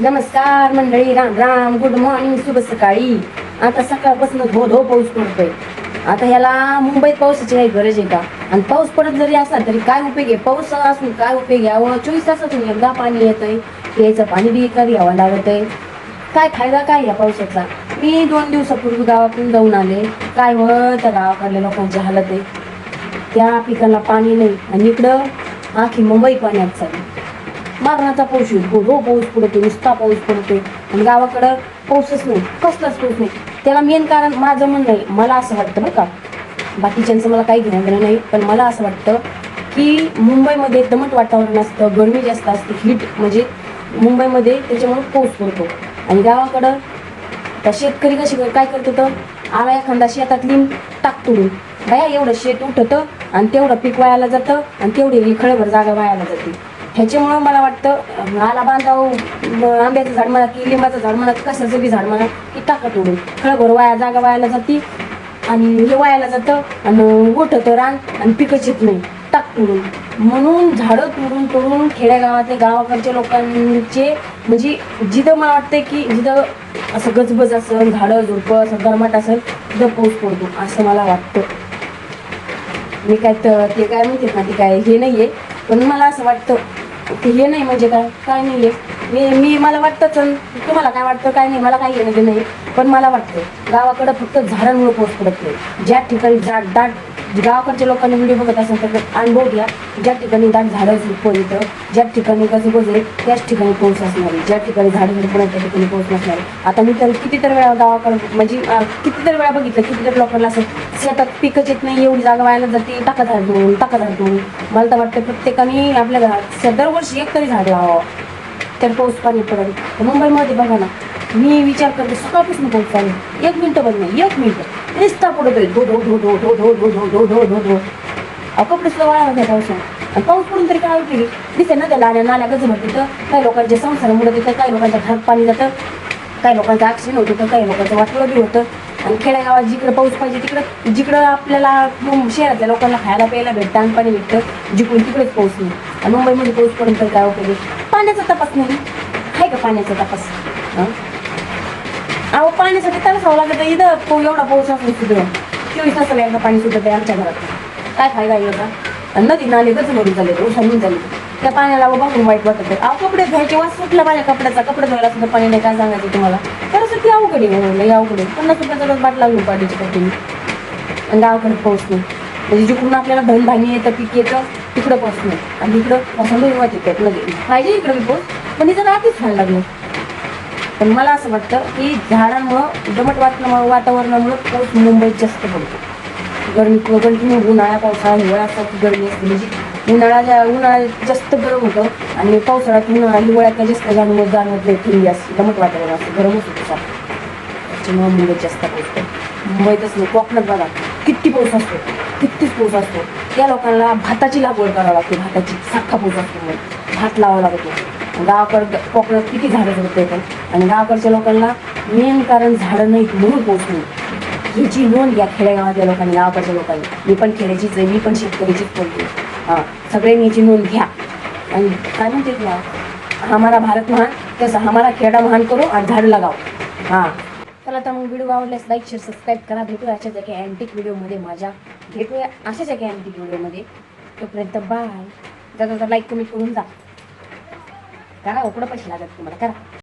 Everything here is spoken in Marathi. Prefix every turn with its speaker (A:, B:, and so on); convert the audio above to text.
A: नमस्कार मंडळी राम राम गुड मॉर्निंग शुभ सकाळी. आता सकाळपासून धो धो पाऊस पडतोय. आता ह्याला मुंबईत पावसाची काही गरज आहे का? आणि पाऊस पडत जरी असला तरी काय उपयोग आहे? पाऊस असून काय उपयोग यावं चोवीस तासातून एकदा पाणी येतंय. यायचं पाणी बी एका घ्यावं लागत आहे काय फायदा काय या पावसाचा? मी दोन दिवसापूर्वी गावातून जाऊन आले. काय व त्या गावाकडल्या लोकांची हालत आहे. त्या पिकाला पाणी नाही आणि इकडं आखी मुंबई पाण्यात चालली. मारणाचा पाऊस येतो हो पाऊस पडतो नुसता पाऊस पडतो आणि गावाकडं पाऊसच नाही कसलाच पाऊस नाही. त्याला मेन कारण माझं म्हणणं आहे मला असं वाटतं बरं का. बाकीच्यांचं मला काही घेणं देणं नाही पण मला असं वाटतं की मुंबईमध्ये दमट वातावरण असतं गरमी जास्त असते हीट म्हणजे मुंबईमध्ये त्याच्यामुळे पाऊस पडतो. आणि गावाकडं त्या शेतकरी कशी काय करतो तर आला एखादा शेतातली टाक तोडून. बाया एवढं शेत उठतं आणि तेवढं पीक वायाला जातं आणि तेवढी खळभर जागा वायाला जाते. ह्याच्यामुळं मला वाटतं आला बांधाऊ आंब्याचं झाड म्हणा की लिंबाचं झाड म्हणा की कशाचं बी झाड म्हणा की टाकत उडून खळभर वाया जागा वायाला जाती आणि हे वायाला जातं आणि उठतं रान आणि पिकं येत नाही. टाक तोडून. म्हणून झाडं तोडून तोडून खेड्यागावातले गावाकडच्या लोकांचे म्हणजे जिथं मला वाटतं की जिथं असं गजबज असेल झाडं झुडपं असं गरमाट असेल तिथं पाऊस पडतो असं मला वाटतं. मी काय तर ते काय म्हणते ना ते काय हे नाही आहे पण मला असं वाटतं हे नाही म्हणजे काय? काय नाही मी मी मला वाटतंच अन तुम्हाला काय वाटतं काय नाही मला काही येणं नाही. पण मला वाटतं गावाकडं फक्त झाडांमुळे पोच पडत नाही. ज्या ठिकाणी दाट दाट गावाकडच्या लोकांनी व्हिडिओ बघत असेल तर अनुभव घ्या. ज्या ठिकाणी दाट झाडं झुडपं येतं ज्या ठिकाणी कसं आहे त्याच ठिकाणी पोहोच असणार आहे. ज्या ठिकाणी झाडं झुडपं नाही त्या ठिकाणी पोहोच नसणार आता मी तर कितीतरी वेळा गावाकडं म्हणजे कितीतरी वेळा बघितलं कितीतरी लोकांना असं शेतात पिकच येत नाही एवढी जागा व्हायला जाते टाका झाड म्हणून टाका झाड म्हणून. मला तर वाटतं प्रत्येकाने आपल्या घरात दरवर्षी एक तरी झाड लावावं. तर पाऊस पाणी पडेल. मुंबईमध्ये बघा ना मी विचार करते सकाळपासून पाऊस पाणी एक मिनटं बंद नाही एक मिनटं. नुसता पडतोय धो धो धो धो धो धो धो धो धो धो धो धो अहो कपडे सुद्धा वाळा होत्या पावसात आणि पाऊस पडून तरी काय केली दिसे ना त्या लाण्या नाल्या गज भरते तर काही लोकांच्या संसार तिथं काही लोकांच्या घरात पाणी जातं काही लोकांचं ॲक्सिडेंट होतं तर काही लोकांचं वाटलं बी होतं आणि खेड्यागावात जिकडं पाऊस पाहिजे तिकडं जिकडं आपल्याला मुं- शहरातल्या लोकांना खायला प्यायला भेटतं आणि पाणी भेटतं जिकडून तिकडेच पाऊस नाही आणि मुंबईमध्ये पाऊस पडून तर काय उपयोगी पाण्याचा तपास नाही आहे का पाण्याचा तपास हं? पाण्यासाठी तरसावं लागत इथं पो एवढा पाऊस असून तिथं. चोवीस तासाला एकदा पाणी सुटत आहे आमच्या घरात. काय फायदा आहे नदी नाले कसं भरून झाले ओसाडून झाले त्या पाण्याला बघून वाईट वाटत आहे अहो कपडे धुवायचे वास सुटला माझ्या कपड्याचा. कपडे धुवायला सुद्धा पाणी नाही काय सांगायचं तुम्हाला? खरंच ती अवघड आहे हो, म्हणून अवघड आहे. पन्नास रुपयाचा रोज बाटला घेऊन पाठीची कपडे आणि गावाकडे पाऊस नाही म्हणजे जिकडून आपल्याला धनधान्य येतं पीक येतं तिकडं पाऊस नाही आणि इकडं पासून वाटत येतात नदी. पाहिजे इकडं मी पाऊस. पण इथं राहतेच खायला लागलं. पण मला असं वाटतं की झाडांमुळं दमट वातावरण वातावरणामुळं पाऊस मुंबईत जास्त पडतो गरमी कंटिन्यू म्हणजे उन्हाळा पावसाळा हिवाळा असतात गरमी असते. म्हणजे उन्हाळ्या उन्हाळ्यात जास्त गरम होतं आणि पावसाळ्यात उन्हाळा हिवाळ्यात जास्त जाणवत जाणवत नाही थंडी असते दमट वातावरण असतं गरमच होतं सारखं त्याच्यामुळं मुंबईत जास्त पडतो. मुंबईतच नाही कोकणात बघा किती पाऊस असतो कितीच पाऊस असतो. त्या लोकांना भाताची लागवड करावी लागते भाताची सारखा पाऊस असतो मग भात लावावा लागतो. गावाकड कोकणात किती झाडं झडत पण. आणि गावाकडच्या लोकांना मेन कारण झाडं नाही म्हणून पाऊस ह्याची नोंद घ्या खेडेगावातल्या लोकांनी गावाकडच्या लोकांनी. मी पण खेड्याचीच आहे मी पण शेतकरीचीच बोलते हां सगळ्यांनी याची नोंद घ्या. आणि काय म्हणते ना हमारा भारत महान तसं हमारा खेडा महान करू आणि झाडं लगाव. हां. चला तर मग व्हिडिओ आवडल्यास लाईक शेअर सबस्क्राईब करा. भेटूया अशाच एका अँटिक व्हिडिओमध्ये माझ्या. भेटूया अशाच एका अँटिक व्हिडिओमध्ये तोपर्यंत बाय जाता लाईक कमेंट करून जा. करा उकडं पैसे लागत तुम्हाला करा.